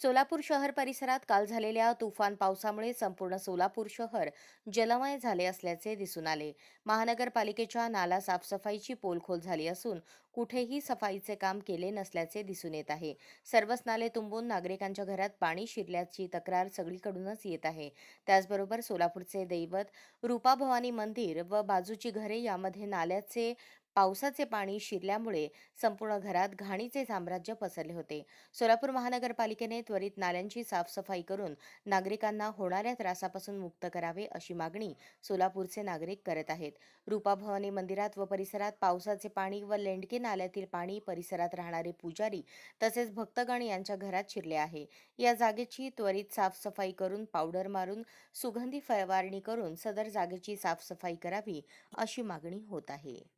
सोलापूर शहर परिसरात काल झालेल्या तुफान पावसामुळे संपूर्ण सोलापूर शहर जलमय झाले असल्याचे दिसून आले. महानगरपालिकेच्या नाला साफसफाईची पोलखोल झाली असून कुठेही सफाईचे काम केले नसल्याचे दिसून येत आहे. सर्वच नाले तुंबून नागरिकांच्या घरात पाणी शिरल्याची तक्रार सगळीकडूनच येत आहे. त्याचबरोबर सोलापूरचे दैवत रूपाभवानी मंदिर व बाजूची घरे यामध्ये नाल्याचे पावसाचे पाणी शिरल्यामुळे संपूर्ण घरात घाणीचे साम्राज्य पसरले होते. सोलापूर महानगरपालिकेने त्वरित नाल्यांची साफसफाई करून नागरिकांना होणाऱ्या त्रासापासून मुक्त करावे अशी मागणी सोलापूरचे नागरिक करत आहेत. रूपाभवानी मंदिरात व परिसरात पावसाचे पाणी व लेंडके नाल्यातील पाणी परिसरात राहणारे पुजारी तसेच भक्तगण यांच्या घरात शिरले आहे. या जागेची त्वरित साफसफाई करून पावडर मारून सुगंधी फवारणी करून सदर जागेची साफसफाई करावी अशी मागणी होत आहे.